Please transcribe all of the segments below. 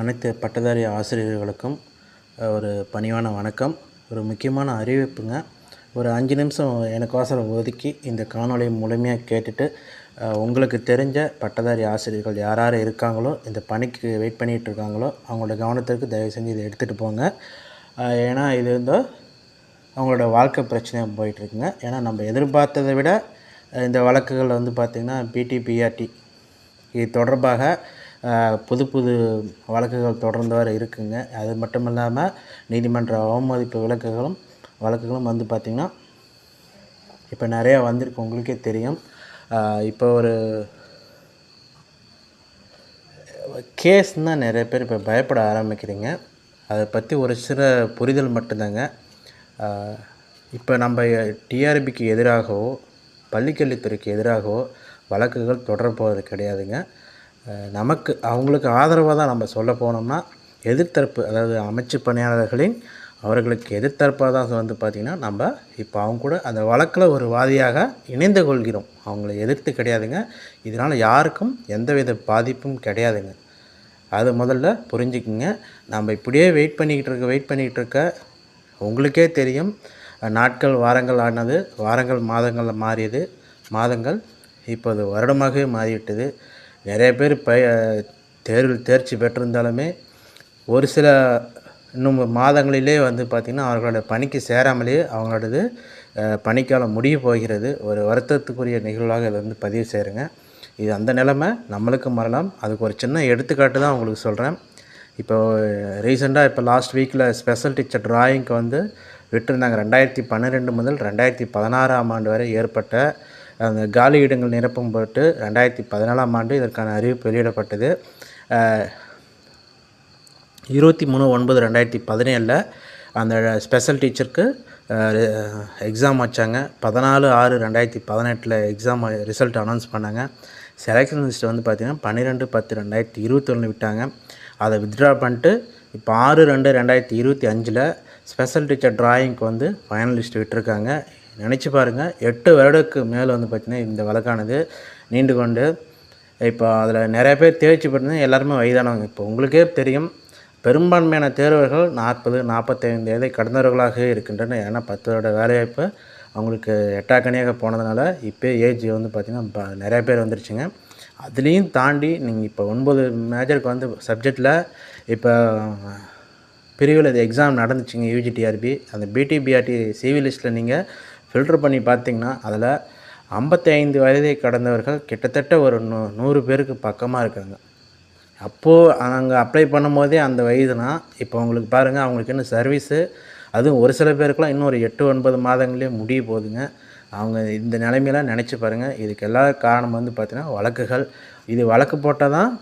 அனைத்து பட்டதாரி ஆசிரியர்களுக்கும் ஒரு பணிவான வணக்கம். ஒரு முக்கியமான அறிவிப்புங்க. ஒரு அஞ்சு நிமிஷம் எனக்கோசரம் ஒதுக்கி இந்த காணொலியை முழுமையாக கேட்டுட்டு உங்களுக்கு தெரிஞ்ச பட்டதாரி ஆசிரியர்கள் யார் யார் இருக்காங்களோ இந்த பணிக்கு வெயிட் பண்ணிகிட்டு இருக்காங்களோ அவங்களோட கவனத்திற்கு தயவு செஞ்சு இதை எடுத்துகிட்டு போங்க. ஏன்னா இது வந்து அவங்களோட வாழ்க்கை பிரச்சனையாக போயிட்டுருக்குங்க. ஏன்னா நம்ம எதிர்பார்த்ததை விட இந்த வழக்குகள் வந்து பார்த்திங்கன்னா பிடி பிஆர்டி இது தொடர்பாக புது புது வழக்குகள் தொடர்ந்து வர இருக்குங்க. அது மட்டும் இல்லாமல் நீதிமன்ற அவமதிப்பு விளக்குகளும் வழக்குகளும் வந்து பார்த்திங்கன்னா இப்போ நிறையா வந்திருக்கு. உங்களுக்கே தெரியும். இப்போ ஒரு கேஸ்னால் நிறைய பேர் இப்போ பயப்பட ஆரம்பிக்கிறீங்க. அதை பற்றி ஒரு சில புரிதல் மட்டும்தாங்க. இப்போ நம்ம டிஆர்பிக்கு எதிராகவோ பள்ளிக்கல்வித்துறைக்கு எதிராகவோ வழக்குகள் தொடரப்போவது கிடையாதுங்க. நமக்கு அவங்களுக்கு ஆதரவாக தான் நம்ம சொல்ல போனோம்னா எதிர்த்தரப்பு அதாவது அமைச்சு பணியாளர்களின் அவர்களுக்கு எதிர்த்தரப்பாக தான் வந்து பார்த்திங்கன்னா நம்ம இப்போ அவங்க கூட அந்த வழக்கில் ஒரு வாதியாக இணைந்து கொள்கிறோம். அவங்கள எதிர்த்து கிடையாதுங்க. இதனால் யாருக்கும் எந்தவித பாதிப்பும் கிடையாதுங்க. அது முதல்ல புரிஞ்சுக்குங்க. நம்ம இப்படியே வெயிட் பண்ணிக்கிட்டு இருக்க வெயிட் பண்ணிக்கிட்டு இருக்க உங்களுக்கே தெரியும். நாட்கள் வாரங்கள் ஆனது வாரங்கள் மாதங்கள் மாறியது மாதங்கள் இப்போது வருடமாகவே மாறிவிட்டது. நிறைய பேர் ப தேர்வில் தேர்ச்சி பெற்றிருந்தாலுமே ஒரு சில இன்னும் மாதங்களிலே வந்து பார்த்திங்கன்னா அவர்களோட பணிக்கு சேராமலேயே அவங்களோடது பணிக்காலம் முடிய போகிறது. ஒரு வருத்தத்துக்குரிய நிகழ்வாக இதை வந்து பதிவு செய்கிறேங்க. இது அந்த நிலமை நம்மளுக்கும் வரலாம். அதுக்கு ஒரு சின்ன எடுத்துக்காட்டு தான் உங்களுக்கு சொல்கிறேன். இப்போ ரீசெண்டாக இப்போ லாஸ்ட் வீக்கில் ஸ்பெஷல் டீச்சர் ட்ராயிங்க்கு வந்து விட்டுருந்தாங்க. ரெண்டாயிரத்தி பன்னிரெண்டு முதல் ரெண்டாயிரத்தி பதினாறாம் ஆண்டு வரை ஏற்பட்ட அந்த காலி இடங்கள் நிரப்பும் பொருட்டு ரெண்டாயிரத்தி பதினாலாம் ஆண்டு இதற்கான அறிவிப்பு வெளியிடப்பட்டது. இருபத்தி மூணு ஒன்பது ரெண்டாயிரத்தி பதினேழில் அந்த ஸ்பெஷல் டீச்சருக்கு எக்ஸாம் வச்சாங்க. பதினாலு ஆறு ரெண்டாயிரத்தி பதினெட்டில் எக்ஸாம் ரிசல்ட் அனௌன்ஸ் பண்ணாங்க. செலெக்ஷன் லிஸ்ட் வந்து பார்த்திங்கன்னா பன்னிரெண்டு பத்து ரெண்டாயிரத்தி இருபத்தொன்று விட்டாங்க. அதை வித்ட்ரா பண்ணிட்டு இப்போ ஆறு ரெண்டு ரெண்டாயிரத்தி இருபத்தி அஞ்சில் ஸ்பெஷல் டீச்சர் ட்ராயிங்க்கு வந்து ஃபைனலிஸ்ட் விட்டுருக்காங்க. நினச்சி பாருங்கள் எட்டு வருடத்துக்கு மேலே வந்து பார்த்திங்கன்னா இந்த வழக்கானது நீண்டு கொண்டு இப்போ அதில் நிறைய பேர் தேர்ச்சி பெற்றது எல்லாருமே வயதானவங்க. இப்போ உங்களுக்கே தெரியும் பெரும்பான்மையான தேர்வர்கள் நாற்பது நாற்பத்தைந்து வயதை கடந்தவர்களாகவே இருக்கின்றன ஏன்னா பத்து வருட வேலைவாய்ப்பு அவங்களுக்கு எட்டாக்கணியாக போனதுனால இப்போ ஏஜ் வந்து பார்த்திங்கன்னா இப்போ நிறைய பேர் வந்துருச்சுங்க. அதுலேயும் தாண்டி நீங்கள் இப்போ ஒன்பது மேஜருக்கு வந்து சப்ஜெக்டில் இப்போ பிரிவில் இது எக்ஸாம் நடந்துச்சுங்க யூஜிடிஆர்பி அந்த பிடிபிஆர்டி சிவி லிஸ்ட்டில் நீங்கள் ஃபில்டர் பண்ணி பார்த்தீங்கன்னா அதில் ஐம்பத்தி ஐந்து வயதை கடந்தவர்கள் கிட்டத்தட்ட ஒரு நூ நூறு பேருக்கு பக்கமாக இருக்காங்க. அப்போது நாங்கள் அப்ளை பண்ணும்போதே அந்த வயதுனா இப்போ உங்களுக்கு பாருங்கள் அவங்களுக்கு இன்னும் சர்வீஸு அதுவும் ஒரு சில பேருக்குலாம் இன்னும் ஒரு எட்டு ஒன்பது மாதங்களே முடிய போகுதுங்க. அவங்க இந்த நிலைமையெல்லாம் நினச்சி பாருங்கள் இதுக்கு எல்லா காரணம் வந்து பார்த்திங்கன்னா வழக்குகள். இது வழக்கு போட்டால் தான்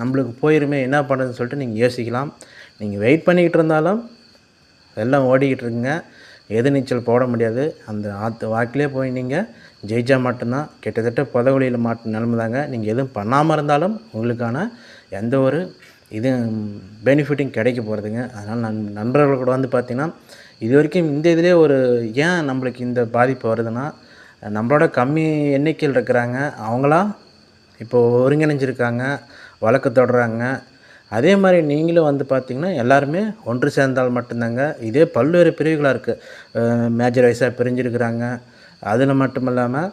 நம்மளுக்கு போயிருமே என்ன பண்ணுறதுன்னு சொல்லிட்டு நீங்கள் யோசிக்கலாம். நீங்கள் வெயிட் பண்ணிக்கிட்டு இருந்தாலும் எல்லாம் ஓடிக்கிட்டு இருக்குங்க. எது நீச்சல் போட முடியாது. அந்த ஆற்று வாக்கிலே போய் நீங்கள் ஜெயிச்சா மட்டும்தான் கிட்டத்தட்ட புதவழியில் மாட்டு நிலமை தாங்க. நீங்கள் எதுவும் பண்ணாமல் இருந்தாலும் உங்களுக்கான எந்த ஒரு இது பெனிஃபிட்டும் கிடைக்க போகிறதுங்க அதனால் நண் நண்பர்கள் கூட வந்து பார்த்திங்கன்னா இது வரைக்கும் இந்த இதிலே ஒரு ஏன் நம்மளுக்கு இந்த பாதிப்பு வருதுன்னா நம்மளோட கம்மி எண்ணிக்கையில் இருக்கிறாங்க. அவங்களாம் இப்போ ஒருங்கிணைஞ்சிருக்காங்க வழக்கு தொடர்றாங்க. அதே மாதிரி நீங்களும் வந்து பார்த்திங்கன்னா எல்லாருமே ஒன்று சேர்ந்தால் மட்டும்தாங்க. இதே பல்வேறு பிரிவுகளாக இருக்குது மேஜர் வைஸாக பிரிஞ்சிருக்கிறாங்க. அதில் மட்டும் இல்லாமல்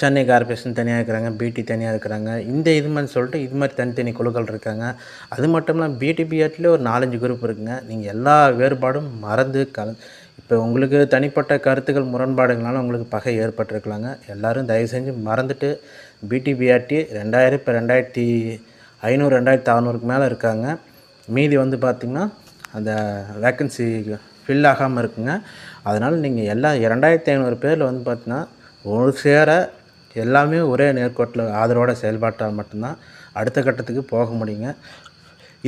சென்னை கார்பரேஷன் தனியாக இருக்கிறாங்க பிடி தனியாக இருக்கிறாங்க. இந்த இது மாதிரி சொல்லிட்டு இது மாதிரி தனித்தனி குழுக்கள் இருக்காங்க. அது மட்டும் இல்லாமல் பிடிபிஆர்டிலே ஒரு நாலஞ்சு குரூப் இருக்குங்க. நீங்கள் எல்லா வேறுபாடும் மறந்து கல இப்போ உங்களுக்கு தனிப்பட்ட கருத்துக்கள் முரண்பாடுகளால் உங்களுக்கு பகை ஏற்பட்டிருக்கலாங்க. எல்லோரும் தயவு செஞ்சு மறந்துட்டு பிடிபிஆர்டி ரெண்டாயிரம் இப்போ ரெண்டாயிரத்தி ஐநூறு ரெண்டாயிரத்தி அறநூறுக்கு மேலே இருக்காங்க. மீதி வந்து பார்த்திங்கன்னா அந்த வேக்கன்சி ஃபில் ஆகாமல் இருக்குங்க. அதனால் நீங்கள் எல்லா ரெண்டாயிரத்தி ஐநூறு பேரில் வந்து பார்த்திங்கன்னா ஒரு சேர எல்லாமே ஒரே நேர்கோட்டில் ஆதரவோட செயல்பாட்டால் மட்டும்தான் அடுத்த கட்டத்துக்கு போக முடியுங்க.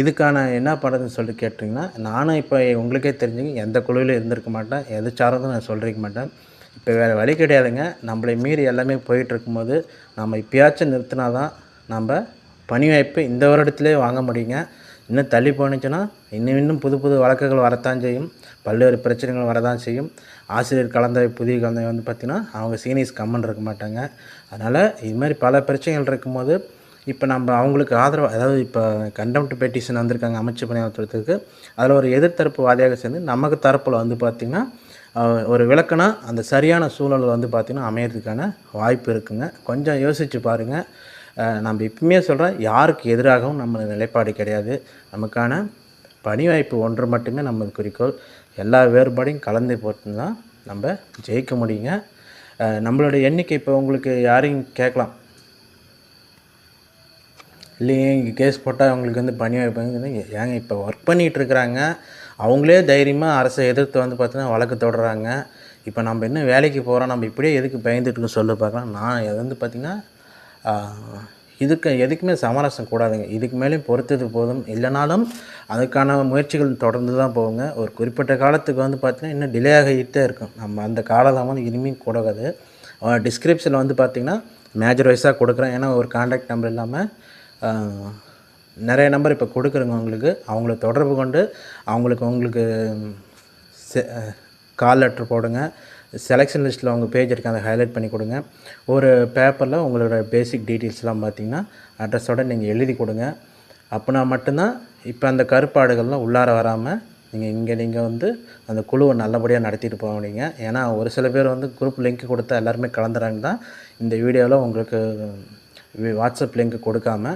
இதுக்கான என்ன பண்ணுறதுன்னு சொல்லி கேட்டிங்கன்னா நானும் இப்போ உங்களுக்கே தெரிஞ்சுங்க எந்த குழுவிலும் இருந்திருக்க மாட்டேன். எது சார்ந்தும் நான் சொல்லிருக்க மாட்டேன். இப்போ வேறு வழி கிடையாதுங்க. நம்மளை மீறி எல்லாமே போயிட்டு இருக்கும்போது நம்ம இப்பயாச்சும் நிறுத்தினா தான் நம்ம பணி வாய்ப்பு இந்த வருடத்திலே வாங்க முடியுங்க. இன்னும் தள்ளி போனுச்சுன்னா இன்னும் இன்னும் புது புது வழக்குகள் வரத்தான் செய்யும். பல்வேறு பிரச்சனைகள் வரதான் செய்யும். ஆசிரியர் கலந்தவை புதிய கலந்தவை வந்து பார்த்திங்கன்னா அவங்க சீனியர்ஸ் கம்மன் இருக்க மாட்டாங்க. அதனால் இது மாதிரி பல பிரச்சனைகள் இருக்கும்போது இப்போ நம்ம அவங்களுக்கு ஆதரவு அதாவது இப்போ கண்டெம்ட் பெட்டிஷன் வந்திருக்காங்க அமைச்சு பணியாற்றுறதுக்கு அதில் ஒரு எதிர்த்தரப்பு வாதியாக சேர்ந்து நமக்கு தரப்பில் வந்து பார்த்திங்கன்னா ஒரு விளக்குனா அந்த சரியான சூழல் வந்து பார்த்திங்கன்னா அமையிறதுக்கான வாய்ப்பு இருக்குங்க. கொஞ்சம் யோசித்து பாருங்கள் நம்ம இப்பவுமே சொல்கிறேன் யாருக்கு எதிராகவும் நம்ம நிலைப்பாடு கிடையாது. நமக்கான பணி வாய்ப்பு ஒன்று மட்டுமே நம்ம குறிக்கோள். எல்லா வேறுபாடையும் கலந்து போட்டு தான் நம்ம ஜெயிக்க முடியுங்க. நம்மளுடைய நம்மளோட எண்ணிக்கை இப்போ உங்களுக்கு யாரையும் கேட்கலாம்? இல்லையே இங்கே கேஸ் போட்டால் அவங்களுக்கு வந்து பணி வாய்ப்பு ஏங்க இப்போ ஒர்க் பண்ணிகிட்டு இருக்கிறாங்க. அவங்களே தைரியமாக அரசை எதிர்த்து வந்து பார்த்தீங்கன்னா வழக்கு தொடர்றாங்க. இப்போ நம்ம இன்னும் வேலைக்கு போகிறோம் நம்ம இப்படியே எதுக்கு பயந்துட்டு சொல்ல பார்க்கலாம். நான் இது வந்து பார்த்திங்கன்னா இதுக்கு எதுக்குமே சமரசம் கூடாதுங்க. இதுக்கு மேலேயும் பொறுத்தது போதும். இல்லைனாலும் அதுக்கான முயற்சிகள் தொடர்ந்து தான் போகுங்க. ஒரு குறிப்பிட்ட காலத்துக்கு வந்து பார்த்திங்கன்னா இன்னும் டிலே ஆகிட்டே இருக்கும். நம்ம அந்த காலதாமதம் இனிமேல் கூடாது டிஸ்கிரிப்ஷனில் வந்து பார்த்திங்கன்னா மேஜர் வைஸாக கொடுக்குறேன். ஏன்னா ஒரு காண்டாக்ட் நம்பர் இல்லாமல் நிறைய நம்பர் இப்போ கொடுக்குறோங்க உங்களுக்கு. அவங்கள தொடர்பு கொண்டு அவங்களுக்கு உங்களுக்கு கால் லெட்டர் போடுங்க. செலெக்ஷன் லிஸ்ட்டில் உங்கள் பேஜ் இருக்கு அதை ஹைலைட் பண்ணி கொடுங்க. ஒரு பேப்பரில் உங்களோட பேசிக் டீட்டெயில்ஸ்லாம் பார்த்தீங்கன்னா அட்ரஸோடு நீங்கள் எழுதி கொடுங்க. அப்படின்னா மட்டும்தான் இப்போ அந்த கருப்பாடுகள்லாம் உள்ளார வராமல் நீங்கள் இங்கே நீங்கள் வந்து அந்த குழுவை நல்லபடியாக நடத்திட்டு போக முடியுங்க. ஏன்னா ஒரு சில பேர் வந்து குரூப் லிங்க் கொடுத்தா எல்லாருமே கலந்துறாங்க தான். இந்த வீடியோவில் உங்களுக்கு வாட்ஸ்அப் லிங்க் கொடுக்காம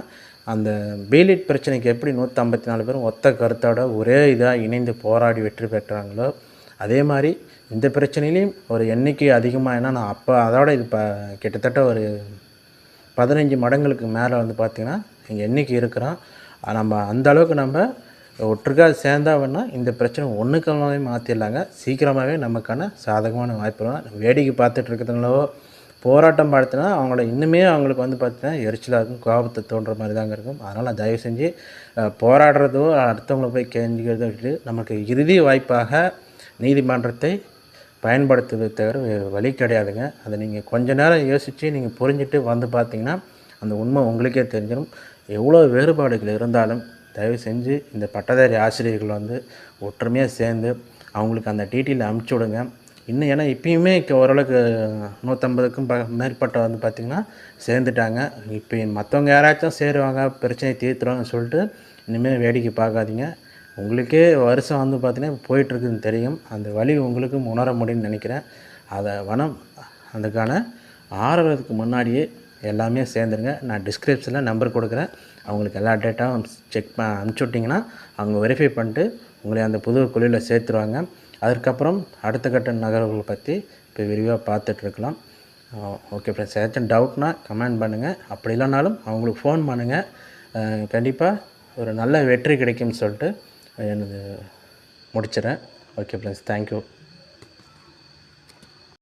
அந்த பீலிட் பிரச்சனைக்கு எப்படி நூற்றி ஐம்பத்தி நாலு பேரும் ஒத்த கருத்தோட ஒரே இதாக இணைந்து போராடி வெற்றி பெற்றாங்களோ அதே மாதிரி இந்த பிரச்சனையிலையும் ஒரு எண்ணிக்கை அதிகமாக ஏன்னா நான் அப்போ அதோட இது இப்போ கிட்டத்தட்ட ஒரு பதினஞ்சு மடங்களுக்கு மேலே வந்து பார்த்திங்கன்னா இங்கே எண்ணிக்கை இருக்கிறோம். நம்ம அந்த அளவுக்கு நம்ம ஒற்றுக்காக சேர்ந்தா வேணால் இந்த பிரச்சனை ஒன்றுக்கமாகவே மாற்றிடலாங்க சீக்கிரமாகவே நமக்கான சாதகமான வாய்ப்பு வேடிக்கை பார்த்துட்டு இருக்கிறதுங்களோ போராட்டம் பார்த்தினா அவங்கள இன்னுமே அவங்களுக்கு வந்து பார்த்தீங்கன்னா எரிச்சலாக இருக்கும் கோபத்தை தோன்ற மாதிரி தாங்க இருக்கும். அதனால் தயவு செஞ்சு போராடுறதோ அடுத்தவங்களை போய் கெஞ்சிக்கிறதோ விட்டு நமக்கு இறுதி வாய்ப்பாக நீதிமன்றத்தை பயன்படுத்துவதை தவிர வழி கிடையாதுங்க. அதை நீங்கள் கொஞ்ச நேரம் யோசித்து நீங்கள் புரிஞ்சுட்டு வந்து பார்த்தீங்கன்னா அந்த உண்மை உங்களுக்கே தெரிஞ்சிடும் எவ்வளோ வேறுபாடுகள் இருந்தாலும் தயவு செஞ்சு இந்த பட்டதாரி ஆசிரியர்கள் வந்து ஒற்றுமையாக சேர்ந்து அவங்களுக்கு அந்த டீட்டெயில் அனுப்பிச்சி விடுங்க. இன்னும் ஏன்னா இப்பயுமே ஓரளவுக்கு நூற்றம்பதுக்கும் ப மேற்பட்ட வந்து பார்த்திங்கன்னா சேர்ந்துட்டாங்க. இப்போ மற்றவங்க யாராச்சும் சேருவாங்க பிரச்சனையை தீர்த்துருவாங்கன்னு சொல்லிட்டு இனிமேல் வேடிக்கை பார்க்காதீங்க. உங்களுக்கே வருஷம் வந்து பார்த்தீங்கன்னா போயிட்டுருக்குன்னு தெரியும். அந்த வழி உங்களுக்கும் உணர முடியும்னு நினைக்கிறேன். அதை வனம் அதுக்கான ஆறுறதுக்கு முன்னாடியே எல்லாமே சேர்ந்துருங்க. நான் டிஸ்கிரிப்ஷனில் நம்பர் கொடுக்குறேன். அவங்களுக்கு எல்லா டேட்டாவும் செக் ப அனுப்பிச்சி விட்டிங்கன்னா அவங்க வெரிஃபை பண்ணிட்டு உங்களை அந்த புது குழுவில் சேர்த்துருவாங்க. அதுக்கப்புறம் அடுத்த கட்ட நகர்வுகளை பற்றி இப்போ விரிவாக பார்த்துட்ருக்கலாம். ஓகே ஃப்ரெண்ட்ஸ் ஏதாச்சும் டவுட்னா கமெண்ட் பண்ணுங்கள் அப்படி இல்லைனாலும் அவங்களுக்கு ஃபோன் பண்ணுங்கள் கண்டிப்பாக ஒரு நல்ல வெற்றி கிடைக்கும்னு சொல்லிட்டு எனது முடிச்சிடறேன். Okay friends thank you